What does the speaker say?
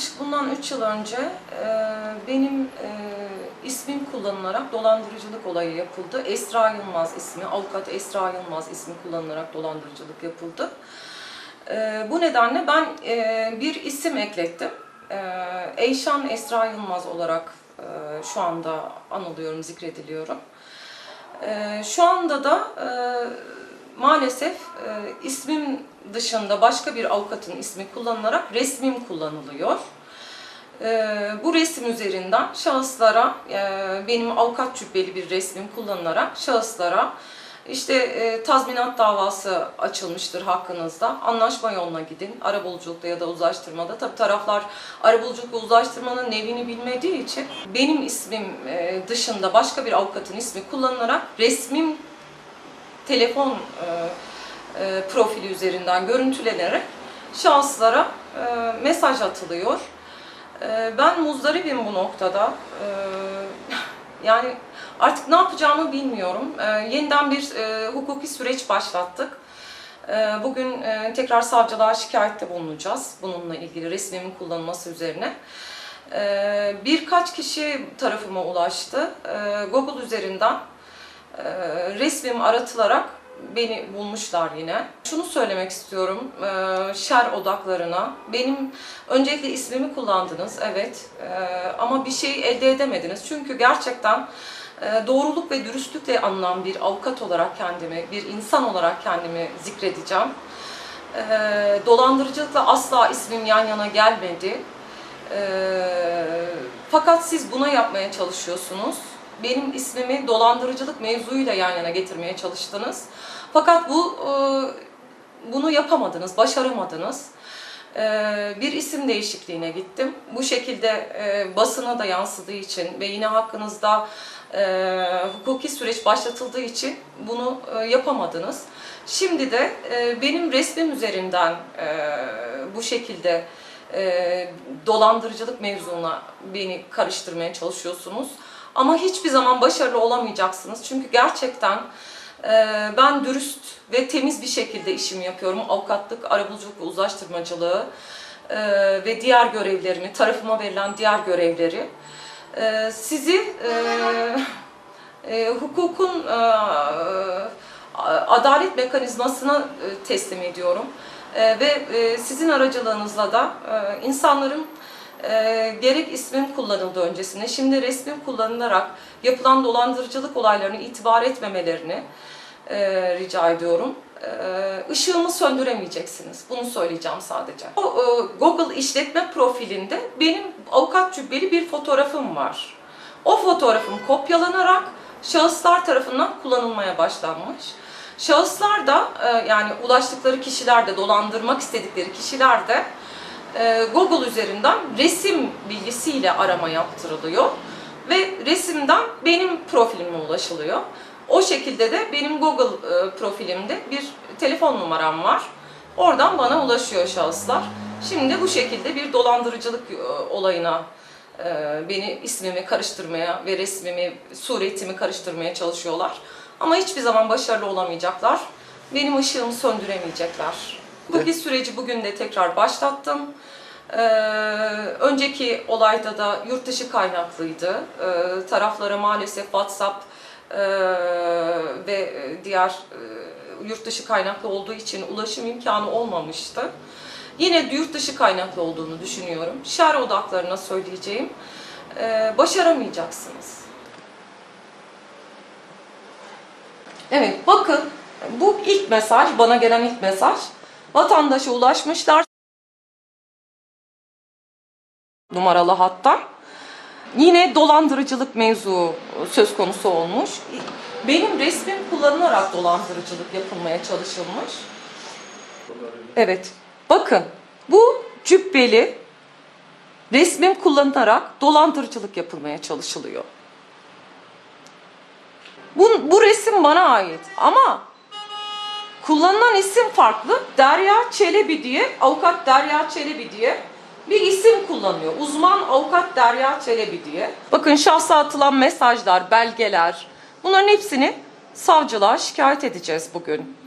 yaklaşık bundan 3 yıl önce e, benim e, ismim kullanılarak dolandırıcılık olayı yapıldı. Esra Yılmaz ismi, avukat Esra Yılmaz ismi kullanılarak dolandırıcılık yapıldı. E, bu nedenle ben e, bir isim eklettim. E, Eyşan Esra Yılmaz olarak e, şu anda anılıyorum, zikrediliyorum. E, şu anda da e, maalesef e, ismim dışında başka bir avukatın ismi kullanılarak resmim kullanılıyor. E, bu resim üzerinden şahıslara, e, benim avukat cübbeli bir resmim kullanılarak şahıslara işte e, tazminat davası açılmıştır hakkınızda. Anlaşma yoluna gidin. Arabuluculukta ya da uzlaştırmada. Tabii taraflar arabuluculuk ve uzlaştırmanın nevini bilmediği için benim ismim e, dışında başka bir avukatın ismi kullanılarak resmim telefon e, e, profili üzerinden görüntülenerek şahıslara e, mesaj atılıyor. E, ben muzdaribim bu noktada. E, yani artık ne yapacağımı bilmiyorum. E, yeniden bir e, hukuki süreç başlattık. Bugün e, tekrar savcılığa şikayette bulunacağız bununla ilgili resmimin kullanılması üzerine. Birkaç kişi tarafıma ulaştı. Google üzerinden e, resmim aratılarak beni bulmuşlar yine. Şunu söylemek istiyorum e, şer odaklarına. Benim öncelikle ismimi kullandınız evet E, ama bir şey elde edemediniz. Çünkü gerçekten e, doğruluk ve dürüstlükle anılan bir avukat olarak kendimi, bir insan olarak kendimi zikredeceğim. E, dolandırıcılıkla asla ismim yan yana gelmedi. E, fakat siz buna yapmaya çalışıyorsunuz. Benim ismimi dolandırıcılık mevzuyla yan yana getirmeye çalıştınız. Fakat bu e, bunu yapamadınız, başaramadınız. E, Bir isim değişikliğine gittim. Bu şekilde e, basına da yansıdığı için ve yine hakkınızda hukuki süreç başlatıldığı için bunu yapamadınız. Şimdi de benim resmim üzerinden bu şekilde dolandırıcılık mevzuna beni karıştırmaya çalışıyorsunuz. Ama hiçbir zaman başarılı olamayacaksınız. Çünkü gerçekten e, ben dürüst ve temiz bir şekilde işimi yapıyorum. Avukatlık, arabuluculuk ve uzlaştırmacılığı e, ve diğer görevlerimi, tarafıma verilen diğer görevleri. E, sizi hukukun adalet mekanizmasına teslim ediyorum. Ve sizin aracılığınızla da insanların e, gerek ismim kullanıldı öncesinde, şimdi resmim kullanılarak yapılan dolandırıcılık olaylarını itibar etmemelerini e, rica ediyorum. E, ışığımı söndüremeyeceksiniz. Bunu söyleyeceğim sadece. O e, Google işletme profilinde benim avukat cübbeli bir fotoğrafım var. O fotoğrafım kopyalanarak şahıslar tarafından kullanılmaya başlanmış. Şahıslar da e, yani ulaştıkları kişiler de dolandırmak istedikleri kişiler de Google üzerinden resim bilgisiyle arama yaptırılıyor ve resimden benim profilime ulaşılıyor. O şekilde de benim Google e, profilimde bir telefon numaram var. Oradan bana ulaşıyor şahıslar. Şimdi bu şekilde bir dolandırıcılık e, olayına e, beni ismimi karıştırmaya ve resmimi, suretimi karıştırmaya çalışıyorlar. Ama hiçbir zaman başarılı olamayacaklar. Benim ışığımı söndüremeyecekler. Hukuki süreci bugün de tekrar başlattım. Ee, önceki olayda da yurt dışı kaynaklıydı. Ee, taraflara maalesef WhatsApp e, ve diğer e, yurt dışı kaynaklı olduğu için ulaşım imkanı olmamıştı. Yine yurt dışı kaynaklı olduğunu düşünüyorum. Şer odaklarına söyleyeceğim. Ee, başaramayacaksınız. Evet bakın bu ilk mesaj, bana gelen ilk mesaj. Vatandaşa ulaşmışlar. Numaralı hatta. Yine dolandırıcılık mevzu söz konusu olmuş. Benim resmim kullanılarak dolandırıcılık yapılmaya çalışılmış. Evet. Bakın bu cübbeli resmim kullanılarak dolandırıcılık yapılmaya çalışılıyor. Bu, bu resim bana ait ama kullanılan isim farklı. Derya Çelebi diye, avukat Derya Çelebi diye bir isim kullanıyor. Uzman avukat Derya Çelebi diye. Bakın şahsa atılan mesajlar, belgeler bunların hepsini savcılığa şikayet edeceğiz bugün.